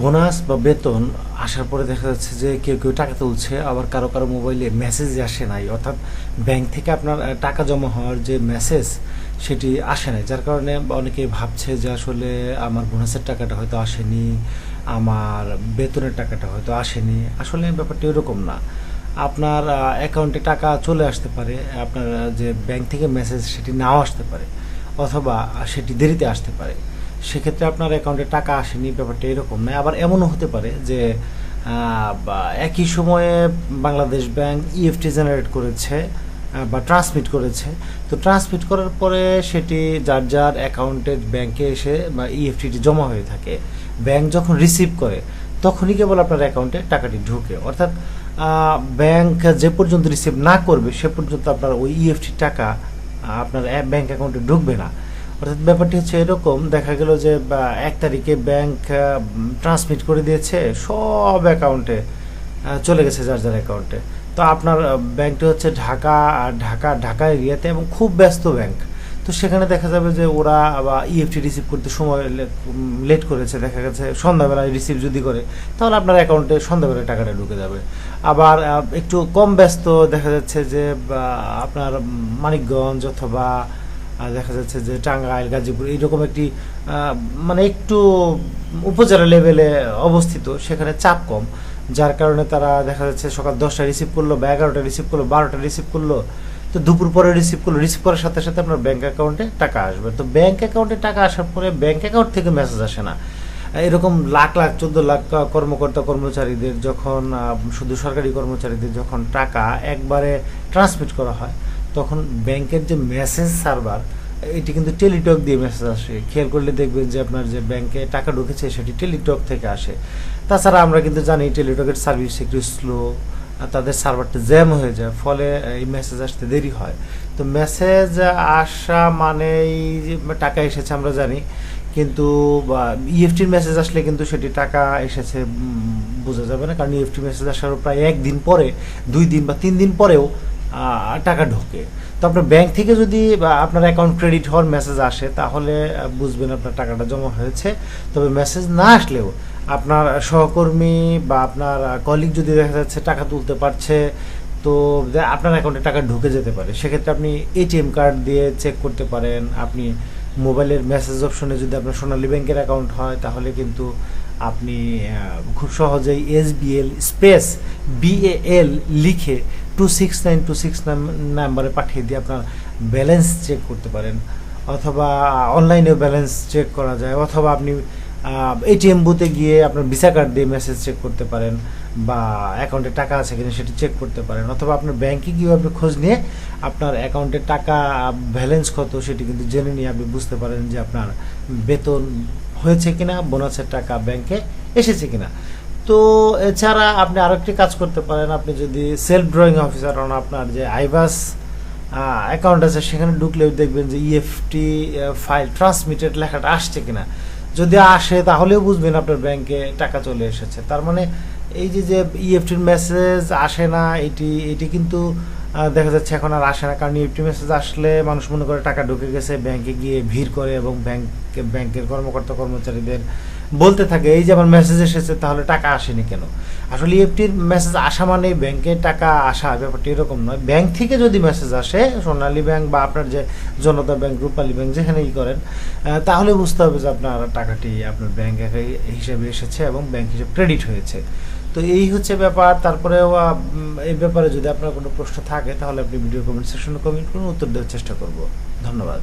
Bonus বা বেতন আসার পরে দেখা যাচ্ছে যে কেউ কেউ টাকা তুলছে, আবার কারও কারও মোবাইলে মেসেজ আসে নাই। অর্থাৎ ব্যাংক থেকে আপনার টাকা জমা হওয়ার যে মেসেজ সেটি আসে নাই, যার কারণে অনেকেই ভাবছে যে আসলে আমার বোনাসের টাকাটা হয়তো আসেনি, আমার বেতনের টাকাটা হয়তো আসেনি। আসলে ব্যাপারটা এরকম না। আপনার অ্যাকাউন্টে টাকা চলে আসতে পারে, আপনার যে ব্যাংক থেকে মেসেজ সেটি নাও আসতে পারে, অথবা সেটি দেরিতে আসতে পারে। সেক্ষেত্রে আপনার অ্যাকাউন্টে টাকা আসেনি ব্যাপারটা এরকম নয় আবার এমনও হতে পারে যে একই সময়ে বাংলাদেশ ব্যাংক ইএফটি জেনারেট করেছে বা ট্রান্সমিট করেছে। তো ট্রান্সমিট করার পরে সেটি যার যার অ্যাকাউন্টে ব্যাংকে এসে বা ইএফটিটি জমা হয়ে থাকে ব্যাংক যখন রিসিভ করে তখনই কেবল আপনার অ্যাকাউন্টে টাকাটি ঢুকে। অর্থাৎ ব্যাংক যে পর্যন্ত রিসিভ না করবে সে পর্যন্ত আপনার ওই ইএফটি টাকা আহ, আপনার ব্যাংক অ্যাকাউন্টে ঢুকবে না। অর্থাৎ ব্যাপারটি হচ্ছে এরকম, দেখা গেল যে এক তারিখে ব্যাংক ট্রান্সমিট করে দিয়েছে, সব অ্যাকাউন্টে চলে গেছে যার যার অ্যাকাউন্টে। তো আপনার ব্যাংকটি হচ্ছে ঢাকা ঢাকা ঢাকা এরিয়াতে এবং খুব ব্যস্ত ব্যাংক। তো সেখানে দেখা যাবে যে, ওরা, বা ইএফটি রিসিভ করতে সময় লেট করেছে, দেখা গেছে সন্ধ্যাবেলায় রিসিভ যদি করে, তাহলে আপনার অ্যাকাউন্টে সন্ধ্যাবেলায় টাকাটা ঢুকে যাবে। আবার একটু কম ব্যস্ত দেখা যাচ্ছে যে আপনার মানিকগঞ্জ অথবা দেখা যাচ্ছে যে টাঙ্গাইল, গাজীপুর এইরকম একটি মানে একটু উপজেলা লেভেলে অবস্থিত, সেখানে চাপ কম। যার কারণে তারা দেখা যাচ্ছে সকাল দশটা রিসিভ করল বা এগারোটা রিসিভ করল বারোটা রিসিভ করল, তো দুপুর পরে রিসিভ করল। রিসিভ করার সাথে সাথে আপনার ব্যাঙ্ক অ্যাকাউন্টে টাকা আসবে। তো ব্যাঙ্ক অ্যাকাউন্টে টাকা আসার পরে ব্যাঙ্ক অ্যাকাউন্ট থেকে মেসেজ আসে না। এরকম লাখ লাখ, চোদ্দ লাখ কর্মকর্তা, কর্মচারীদের যখন শুধু সরকারি কর্মচারীদের যখন টাকা একবারে ট্রান্সমিট করা হয় তখন ব্যাংকের যে মেসেজ সার্ভার, এটি কিন্তু টেলিটক দিয়ে মেসেজ আসে। খেয়াল করলে দেখবেন যে আপনার যে ব্যাংকে টাকা ঢুকেছে, সেটি টেলিটক থেকে আসে। তাছাড়া আমরা কিন্তু জানি টেলিটকের সার্ভিস একটু স্লো তাদের সার্ভারটা জ্যাম হয়ে যায়, ফলে এই মেসেজ আসতে দেরি হয়। তো মেসেজ আসা মানেই টাকা এসেছে আমরা জানি, কিন্তু ইএফটির মেসেজ আসলে কিন্তু সেটি টাকা এসেছে বোঝা যাবে না। কারণ ইএফটি মেসেজ আসার প্রায় একদিন পরে, দুই দিন বা তিন দিন পরেও টাকা ঢোকে। তো আপনার ব্যাংক থেকে যদি আপনার অ্যাকাউন্ট ক্রেডিট হওয়ার মেসেজ আসে, তাহলে বুঝবেন আপনার টাকাটা জমা হয়েছে। তবে মেসেজ না আসলেও আপনার সহকর্মী বা আপনার কলিগ যদি দেখা যাচ্ছে টাকা তুলতে পারছে, তো আপনার অ্যাকাউন্টে টাকা ঢুকে যেতে পারে। সেক্ষেত্রে আপনি এটিএম কার্ড দিয়ে চেক করতে পারেন। আপনি মোবাইলের মেসেজ অপশনে যদি আপনার সোনালী ব্যাংকের অ্যাকাউন্ট হয়, তাহলে কিন্তু আপনি খুব সহজেই এস এসবিএল স্পেস বিএএল লিখে two six nine two six নাম্বারে পাঠিয়ে দিয়ে আপনার ব্যালেন্স চেক করতে পারেন। অথবা অনলাইনেও ব্যালেন্স চেক করা যায়। অথবা আপনি এটিএম বুথে গিয়ে আপনার ভিসা কার্ড দিয়ে মেসেজ চেক করতে পারেন বা অ্যাকাউন্টে টাকা আছে কিনা সেটি চেক করতে পারেন। অথবা আপনার ব্যাংকে গিয়ে আপনি খোঁজ নিয়ে আপনার অ্যাকাউন্টে টাকা ব্যালেন্স কত সেটি কিন্তু জেনে নিয়ে আপনি বুঝতে পারেন যে আপনার বেতন হয়েছে কিনা বোনাসের টাকা ব্যাংকে এসেছে কিনা। তো এছাড়া আপনি আরেকটি কাজ করতে পারেন। আপনি যদি সেলফ ড্রয়িং অফিসার হন, আপনার যে আইবাস অ্যাকাউন্ট আছে, সেখানে ঢুকলেও দেখবেন যে ইএফটি ফাইল ট্রান্সমিটেড লেখাটা আসছে কিনা। যদি আসে, তাহলেও বুঝবেন আপনার ব্যাংকে টাকা চলে এসেছে। তার মানে এই যে যে ইএফটির মেসেজ আসে না, এটি এটি কিন্তু দেখা যাচ্ছে এখন আর আসে না। কারণ ইএফটি মেসেজ আসলে মানুষ মনে করে টাকা ঢুকে গেছে ব্যাংকে গিয়ে ভিড় করে এবং ব্যাংক ব্যাংকের কর্মকর্তা কর্মচারীদের বলতে থাকে, এই যে আমার মেসেজ এসেছে, তাহলে টাকা আসেনি কেন? আসলে ইএফটির মেসেজ আসা মানে ব্যাংকে টাকা আসা, ব্যাপারটা এরকম নয়। ব্যাংক থেকে যদি মেসেজ আসে, সোনালী ব্যাংক বা আপনার যে জনতা ব্যাংক রূপালী ব্যাংক যেখানেই করেন তাহলে বুঝতে হবে যে আপনার টাকাটি আপনার ব্যাংক হিসেবে এসেছে এবং ব্যাংক হিসেবে ক্রেডিট হয়েছে। তো এই হচ্ছে ব্যাপার। তারপরেও এই ব্যাপারে যদি আপনার কোনো প্রশ্ন থাকে, তাহলে আপনি ভিডিও কমেন্ট সেকশনে কমেন্ট করুন, উত্তর দেওয়ার চেষ্টা করব। ধন্যবাদ।